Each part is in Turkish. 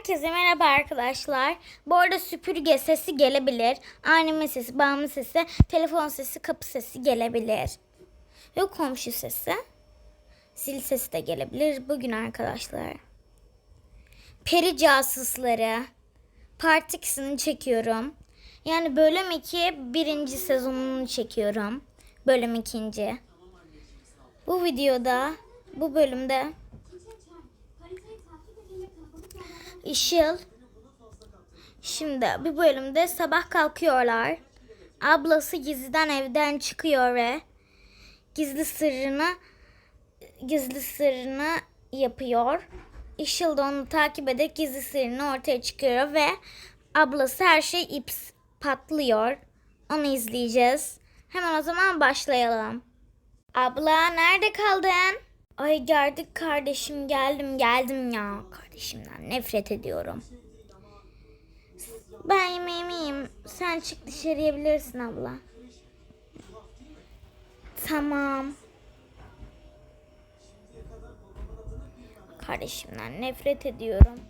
Herkese merhaba arkadaşlar. Bu arada süpürge sesi gelebilir. Annemin sesi, babamın sesi, telefon sesi, kapı sesi gelebilir. Ve komşu sesi. Zil sesi de gelebilir. Bugün arkadaşlar. Peri casusları. Part 2'sini çekiyorum. Yani bölüm 2 birinci sezonunu çekiyorum. Bölüm ikinci. Bu videoda, bu bölümde Işıl. Şimdi bir bölümde sabah kalkıyorlar. Ablası gizliden evden çıkıyor ve gizli sırrını gizli sırrını yapıyor. Işıl da onu takip edip gizli sırrını ortaya çıkıyor ve ablası her şey ips patlıyor. Onu izleyeceğiz. Hemen o zaman başlayalım. Abla nerede kaldın? Ay geldik kardeşim geldim geldim ya. Kardeşimden nefret ediyorum. Ben yemeğimi yiyeyim. Sen çık dışarıya bilirsin abla. Tamam. Kardeşimden nefret ediyorum.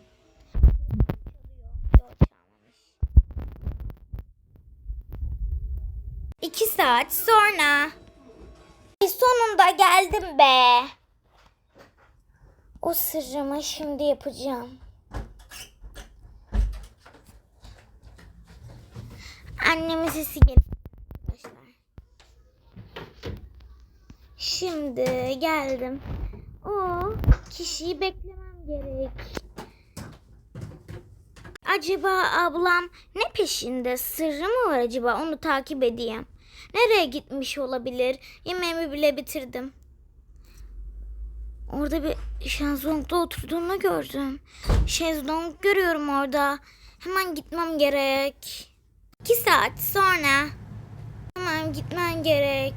İki saat sonra. Sonunda geldim be. O sırrımı şimdi yapacağım. Annemin sesi geliyor arkadaşlar. Şimdi geldim. O kişiyi beklemem gerek. Acaba ablam ne peşinde? Sırrı mı var acaba? Onu takip edeyim. Nereye gitmiş olabilir? Yemeğimi bile bitirdim. Orada bir şezlongda oturduğunu gördüm. Şezlong görüyorum orada. Hemen gitmem gerek. İki saat sonra. Hemen gitmem gerek.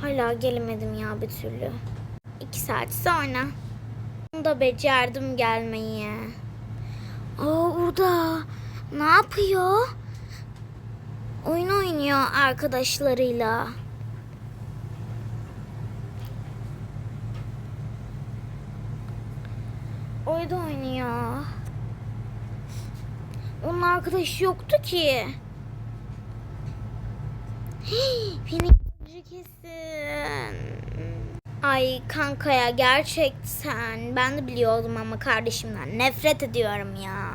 Hala gelemedim ya bir türlü. İki saat sonra. Da becerdim gelmeyi. Aa orada. Ne yapıyor? Oyun oynuyor arkadaşlarıyla. Oyun oynuyor. Onun arkadaşı yoktu ki. Hii, beni kesin. Ay kankaya gerçekten ben de biliyordum ama kardeşimden nefret ediyorum ya.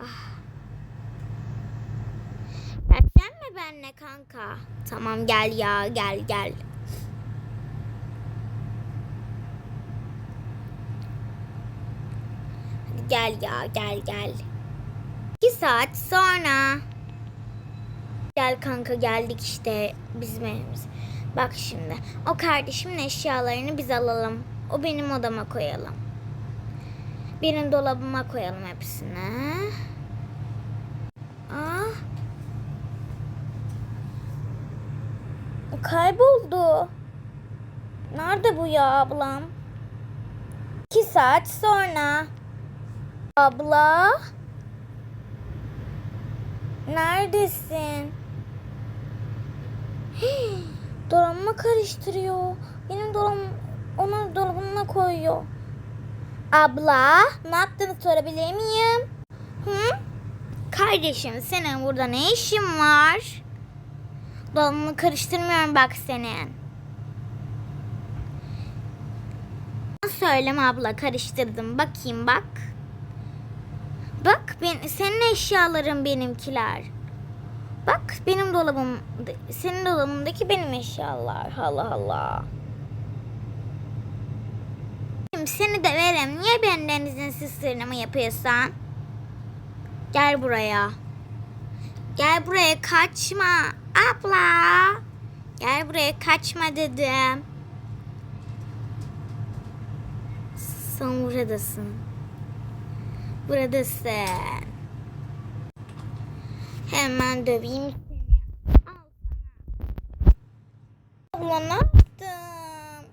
Ah. Gelecek mi benimle kanka? Tamam gel ya gel gel. Gel ya gel gel. İki saat sonra. Gel kanka geldik işte bizim evimiz. Bak şimdi o kardeşimin eşyalarını biz alalım. O benim odama koyalım. Benim dolabıma koyalım hepsini. Aa. Kayboldu. Nerede bu ya ablam? İki saat sonra. Abla. Neredesin? Hii, dolabımı karıştırıyor. Benim dolabım onun dolabına koyuyor. Abla, ne yaptığını sorabilir miyim? Hı? Kardeşim, senin burada ne işin var? Dolabımı karıştırmıyorum bak senin. Söyleme abla, karıştırdım. Bakayım bak. Ben, senin eşyaların benimkiler. Bak benim dolabım, senin dolabındaki benim eşyalar. Allah Allah. Seni de verem. Niye benden izinsiz sırnama yapıyorsan? Gel buraya. Gel buraya kaçma. Abla. Gel buraya kaçma dedim. Sen buradasın. Buradasın. Hemen döveyim seni. Al sana. Abla ne yaptın?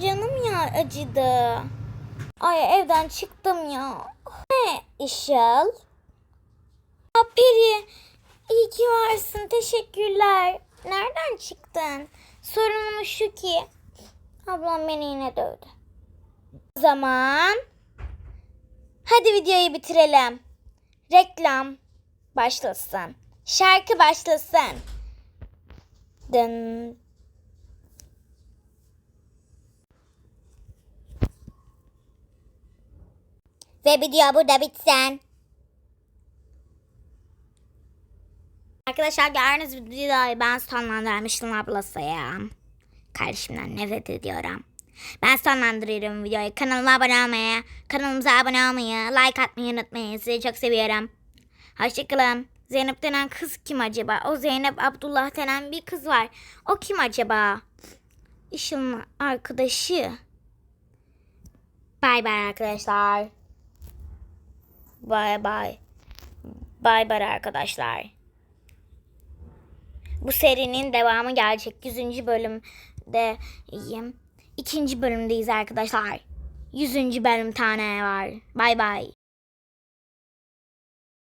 Canım ya acıdı. Ay evden çıktım ya. Ne Işıl? Peri iyi ki varsın teşekkürler. Nereden çıktın? Sorunum şu ki ablam beni yine dövdü. O zaman hadi videoyu bitirelim. Reklam başlasın. Şarkı başlasın. Dın. Ve video burada bitsin. Arkadaşlar gördüğünüz videoyu ben sonlandırmıştım ablası ya. Kardeşimden nefret ediyorum. Ben sonlandırıyorum videoyu. Kanalıma abone olmayı, kanalımıza abone olmayı, like atmayı unutmayın. Sizi çok seviyorum. Hoşçakalın. Zeynep denen kız kim acaba? O Zeynep Abdullah denen bir kız var. O kim acaba? Işıl'ın arkadaşı. Bay bay arkadaşlar. Bay bay. Bay bay arkadaşlar. Bu serinin devamı gelecek. 100. bölümdeyim. İkinci bölümdeyiz arkadaşlar. 100. bölüm tane var. Bay bay.